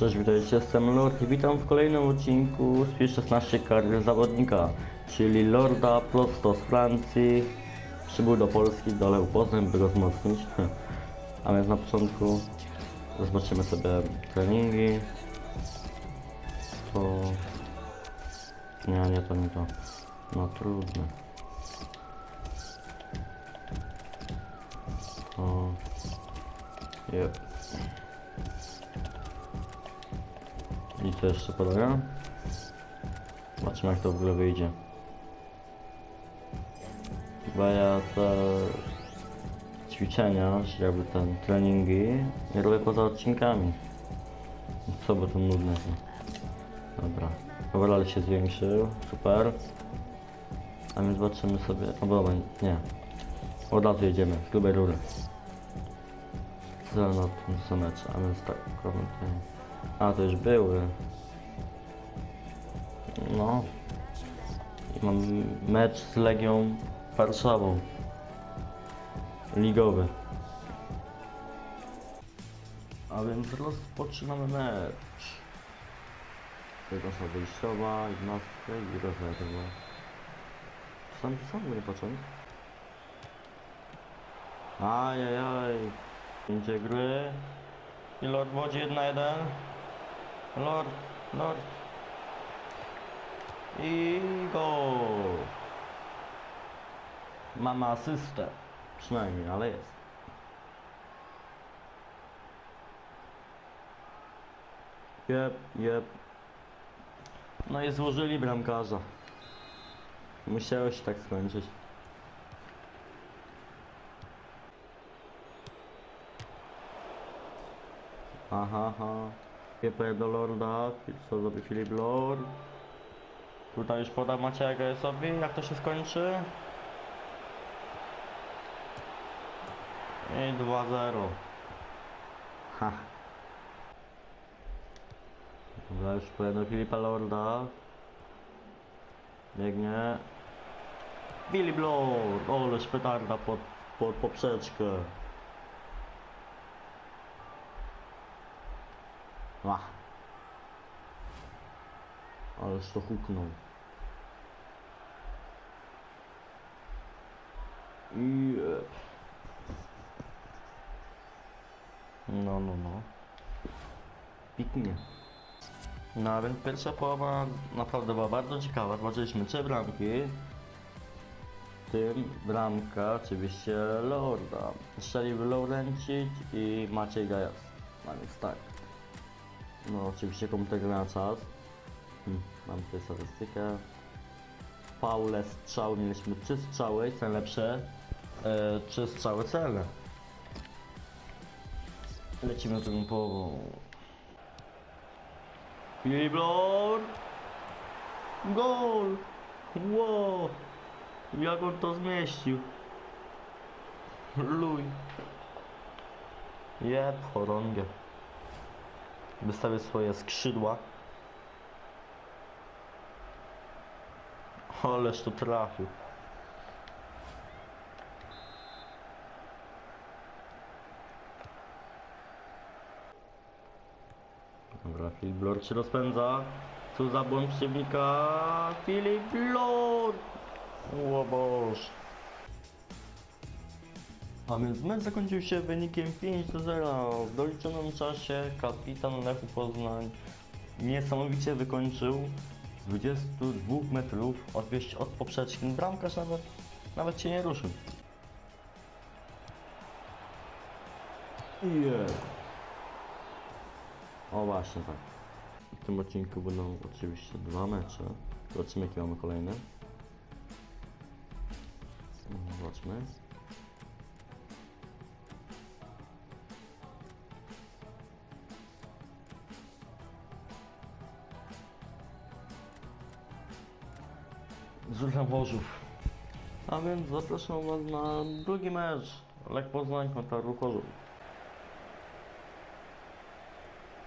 Cześć, witajcie, jestem Lord i witam w kolejnym odcinku z 16 karier zawodnika, czyli Lorda prosto z Francji. Przybył do Polski, dole Poznań, by go wzmocnić. A więc na początku zobaczymy sobie treningi. To... Nie, nie, to nie to. No trudne. To... Yep. I co jeszcze podaję? Zobaczymy jak to w ogóle wyjdzie. Chyba ja te ćwiczenia, czy jakby ten treningi nie robię poza odcinkami. Co by to nudne. to. Dobra. Overall się zwiększył, super. A my zobaczymy sobie, no dobra, nie. Od razu jedziemy, z grubej rury. Co na tym są mecze, a więc tak, komentuję. A, to już były. No. I mam mecz z Legią Warszawą. Ligowy. A więc rozpoczynamy mecz. Nasza wyjściowa, jednostka i rezerwa. Sam sam nie począć. Ajajaj. Pięcie gry. I Lord wodzi 1-1. Lord, Lord. I go. Mamy asystę. Przynajmniej, ale jest. Jep, jep. No i złożyli bramkarza. Musiało się tak skończyć. Aha, aha. Pieper do Lorda. Co zrobi Filip Lord? Tutaj już poda Macieja Gajesowi. Jak to się skończy? I 2-0. Ha. Dobra, już pojadę do Filipa Lorda. Biegnie. Filip Lord! Ole, szpetarda pod, pod poprzeczkę. Ach. Ależ to huknął. I... No, no, no. Piknie. No a więc pierwsza połowa naprawdę była bardzo ciekawa. Zobaczyliśmy trzy bramki. W tym bramka oczywiście Lorda. Strzelił Laurencik i Maciej Gajas. A więc tak. No oczywiście komputer na czas. Hmm, mam tutaj statystykę. Paule strzał, mieliśmy 3 strzały, co najlepsze. E, 3 strzały celne. Lecimy drugą połową. Filip Lord! Gol! Wow! Jak on to zmieścił? Luj! Jeb, chorągę. Wystawię swoje skrzydła. Ależ to trafił. Dobra, Filip Lord się rozpędza. Co za błąd przeciwnika? Filip Lord! O Boż. A więc mecz zakończył się wynikiem 5 do 0. W doliczonym czasie kapitan Lechu Poznań niesamowicie wykończył z 22 metrów od, wieś- od poprzeczki. Bramkarz nawet, nawet się nie ruszył. Yeah. O właśnie tak. W tym odcinku będą oczywiście dwa mecze. Zobaczymy jakie mamy kolejne. Zobaczmy. Z Chorzów. A więc zapraszam Was na drugi mecz. Lech Poznań kontra Ruch.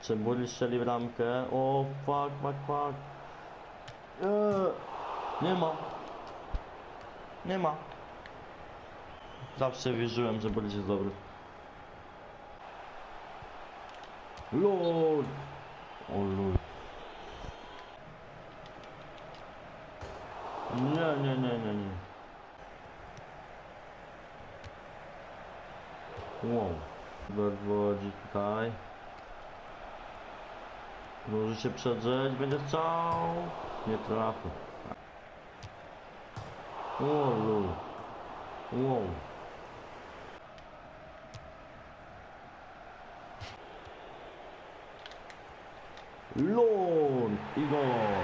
Czy Buri strzeli bramkę? O, fuck, fuck, fuck. Eee, nie ma. Nie ma. Zawsze wierzyłem, że Buri jest dobry. LOL! O luj. Nie, nie, nie, nie, nie. Wow. Bedwodzi tutaj. Może się przedrzeć, będzie chciał. Nie trafi. Luj. Wow. Lon! Igor!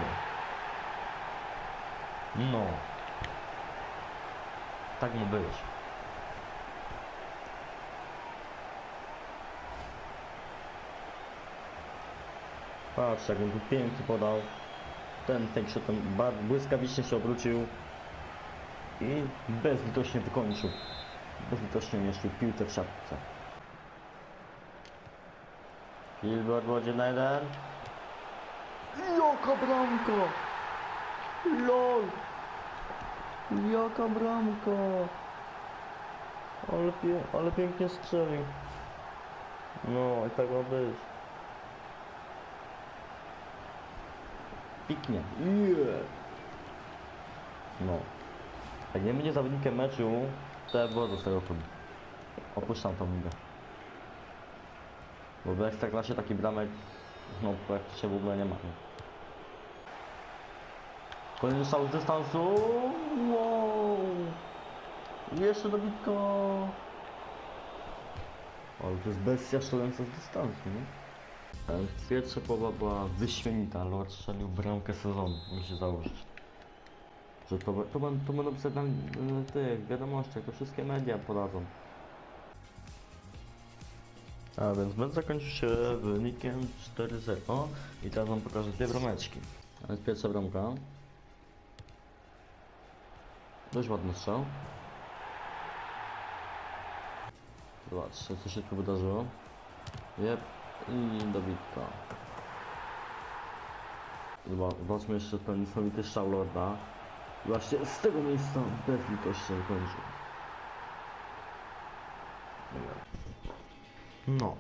No. Tak mu być. Patrz, jak on tu pięknie podał. Ten ten bardzo błyskawicznie się obrócił i bezlitośnie wykończył. Bezlitośnie mieszczył piłkę w siatce. Gilbert wodzie na jeden. Jaka bramka! LOL! Jaka bramka! Ale, pie ale pięknie strzelił. No i tak ma być. Piknie. Yeah. No. Jak nie będzie zawodnikiem meczu, to ja wychodzę z tego klubu. Opuszczam tą ligę. Bo w Ekstraklasie taki bramek, no praktycznie w ogóle nie ma. Kolejny strzał z dystansu. Wow. Jeszcze dobitko. Ale to jest bestia strzelająca z dystansu, nie? Pierwsza połowa była wyśmienita, Lord strzelił bramkę sezonu, musi założyć. Że to, to, będą- to będą pisać nam tych wiadomościach, to wszystkie media podadzą. A więc mecz zakończył się wynikiem 4-0 i teraz wam pokażę dwie brameczki. Pierwsza bramka. Dość ładny strzał. Zobaczcie co się tu wydarzyło. Jep. I dobitka. Zoba- Zobaczmy jeszcze ten niesamowity strzał Lorda. Właśnie z tego miejsca bezlitośnie kończył. No.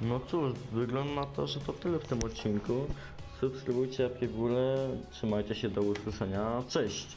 No cóż, wygląda na to, że to tyle w tym odcinku. Subskrybujcie górę, trzymajcie się do usłyszenia, cześć!